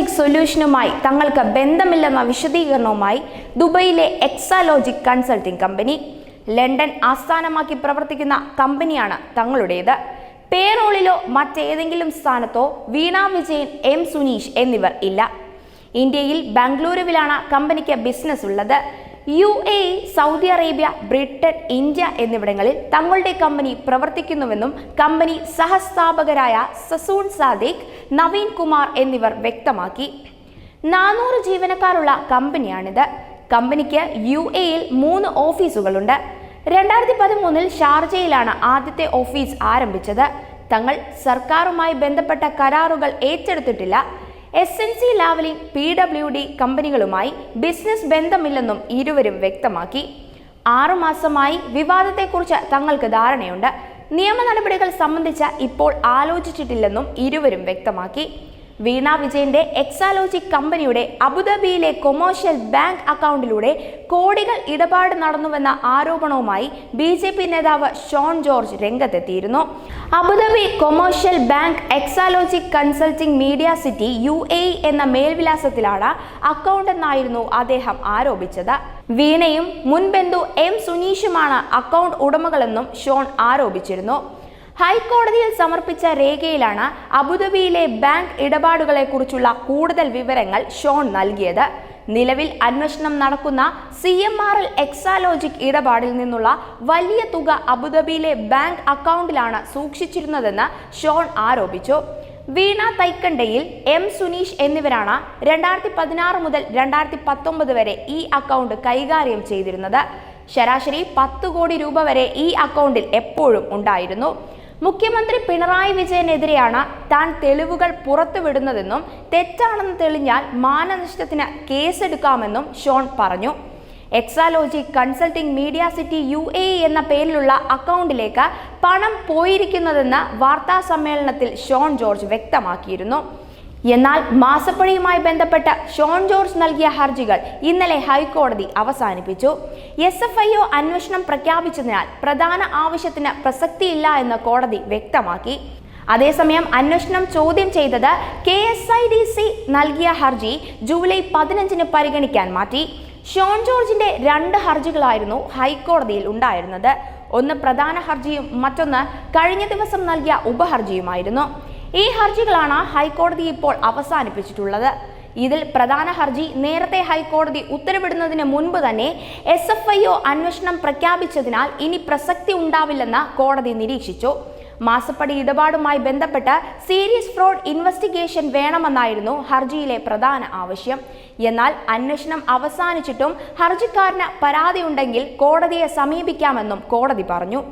എക്സാലോജിക് സൊല്യൂഷനുമായി തങ്ങൾക്ക് ബന്ധമില്ലെന്ന വിശദീകരണവുമായി ദുബൈയിലെ എക്സാലോജിക് കൺസൾട്ടിംഗ് കമ്പനി ലണ്ടൻ ആസ്ഥാനമാക്കി പ്രവർത്തിക്കുന്ന കമ്പനിയാണ് തങ്ങളുടേത്. പേറോളിലോ മറ്റേതെങ്കിലും സ്ഥാനത്തോ വീണ വിജയൻ എം സുനീഷ് എന്നിവർ ഇല്ല. ഇന്ത്യയിൽ ബാംഗ്ലൂരുവിലാണ് കമ്പനിക്ക് ബിസിനസ് ഉള്ളത് U A Saudi Arabia Britain India എന്നിവിടങ്ങളിൽ തങ്ങളുടെ കമ്പനി പ്രവർത്തിക്കുന്നുവെന്നും കമ്പനി സഹസ്ഥാപകരായ സസൂൺ സാദിഖ് നവീൻ കുമാർ എന്നിവർ വ്യക്തമാക്കി. നാനൂറ് ജീവനക്കാരുള്ള കമ്പനിയാണിത്. കമ്പനിക്ക് യു എയിൽ മൂന്ന് ഓഫീസുകളുണ്ട്. രണ്ടായിരത്തി പതിമൂന്നിൽ ഷാർജയിലാണ് ആദ്യത്തെ ഓഫീസ് ആരംഭിച്ചത്. തങ്ങൾ സർക്കാരുമായി ബന്ധപ്പെട്ട കരാറുകൾ ഏറ്റെടുത്തിട്ടില്ല. S N C Lavalin P W D കമ്പനികളുമായി ബിസിനസ് ബന്ധമില്ലെന്നും ഇരുവരും വ്യക്തമാക്കി. ആറുമാസമായി വിവാദത്തെക്കുറിച്ച് തങ്ങൾക്ക് ധാരണയുണ്ട്. നിയമ നടപടികൾ സംബന്ധിച്ച് ഇപ്പോൾ ആലോചിച്ചിട്ടില്ലെന്നും ഇരുവരും വ്യക്തമാക്കി. വീണ വിജയന്റെ എക്സാലോജിക് കമ്പനിയുടെ അബുദാബിയിലെ കൊമേഴ്ഷ്യൽ ബാങ്ക് അക്കൗണ്ടിലൂടെ കോടികൾ ഇടപാട് നടന്നുവെന്ന ആരോപണവുമായി ബി ജെ പി നേതാവ് ഷോൺ ജോർജ് രംഗത്തെത്തിയിരുന്നു. Abu Dhabi commercial bank Exalogic consulting media city U A എന്ന മേൽവിലാസത്തിലാണ് അക്കൗണ്ട് എന്നായിരുന്നു അദ്ദേഹം ആരോപിച്ചത്. വീണയും മുൻ ബന്ധു എം സുനീഷുമാണ് അക്കൗണ്ട് ഉടമകളെന്നും ഷോൺ ആരോപിച്ചിരുന്നു. ഹൈക്കോടതിയിൽ സമർപ്പിച്ച രേഖയിലാണ് അബുദാബിയിലെ ബാങ്ക് ഇടപാടുകളെക്കുറിച്ചുള്ള കൂടുതൽ വിവരങ്ങൾ ഷോൺ നൽകിയത്. നിലവിൽ അന്വേഷണം നടക്കുന്ന C M R L Exalogic ഇടപാടിൽ നിന്നുള്ള വലിയ തുക അബുദാബിയിലെ ബാങ്ക് അക്കൗണ്ടിലാണ് സൂക്ഷിച്ചിരുന്നതെന്ന് ഷോൺ ആരോപിച്ചു. വീണ തൈക്കണ്ടയിൽ എം സുനീഷ് എന്നിവരാണ് രണ്ടായിരത്തി പതിനാറ് മുതൽ രണ്ടായിരത്തി പത്തൊമ്പത് വരെ ഈ അക്കൗണ്ട് കൈകാര്യം ചെയ്തിരുന്നത്. ശരാശരി പത്ത് കോടി രൂപ വരെ ഈ അക്കൗണ്ടിൽ എപ്പോഴും ഉണ്ടായിരുന്നു. മുഖ്യമന്ത്രി പിണറായി വിജയനെതിരെയാണ് താൻ തെളിവുകൾ പുറത്തുവിടുന്നതെന്നും തെറ്റാണെന്ന് തെളിഞ്ഞാൽ മാനനഷ്ടത്തിന് കേസെടുക്കാമെന്നും ഷോൺ പറഞ്ഞു. Exalogic consulting media city U A എന്ന പേരിലുള്ള അക്കൗണ്ടിലേക്ക് പണം പോയിരിക്കുന്നതെന്ന് വാർത്താ സമ്മേളനത്തിൽ ഷോൺ ജോർജ് വ്യക്തമാക്കിയിരുന്നു. എന്നാൽ മാസപ്പണിയുമായി ബന്ധപ്പെട്ട ഷോൺ ജോർജ് നൽകിയ ഹർജികൾ ഇന്നലെ ഹൈക്കോടതി അവസാനിപ്പിച്ചു. എസ് എഫ് ഐ ഒ അന്വേഷണം പ്രഖ്യാപിച്ചതിനാൽ പ്രധാന ആവശ്യത്തിന് പ്രസക്തിയില്ല എന്ന് കോടതി വ്യക്തമാക്കി. അതേസമയം അന്വേഷണം ചോദ്യം ചെയ്തത് K S I D C നൽകിയ ഹർജി ജൂലൈ പതിനഞ്ചിന് പരിഗണിക്കാൻ മാറ്റി. ഷോൺ ജോർജിന്റെ രണ്ട് ഹർജികളായിരുന്നു ഹൈക്കോടതിയിൽ ഉണ്ടായിരുന്നത്. ഒന്ന് പ്രധാന ഹർജിയും മറ്റൊന്ന് കഴിഞ്ഞ ദിവസം നൽകിയ ഉപഹർജിയുമായിരുന്നു. ഈ ഹർജികളാണ് ഹൈക്കോടതി ഇപ്പോൾ അവസാനിപ്പിച്ചിട്ടുള്ളത്. ഇതിൽ പ്രധാന ഹർജി നേരത്തെ ഹൈക്കോടതി ഉത്തരവിടുന്നതിന് മുൻപ് തന്നെ എസ് എഫ് ഐ ഒ അന്വേഷണം പ്രഖ്യാപിച്ചതിനാൽ ഇനി പ്രസക്തി ഉണ്ടാവില്ലെന്ന് കോടതി നിരീക്ഷിച്ചു. മാസപ്പടി ഇടപാടുമായി ബന്ധപ്പെട്ട് സീരിയസ് ഫ്രോഡ് ഇൻവെസ്റ്റിഗേഷൻ വേണമെന്നായിരുന്നു ഹർജിയിലെ പ്രധാന ആവശ്യം. എന്നാൽ അന്വേഷണം അവസാനിച്ചിട്ടും ഹർജിക്കാരന് പരാതിയുണ്ടെങ്കിൽ കോടതിയെ സമീപിക്കാമെന്നും കോടതി പറഞ്ഞു.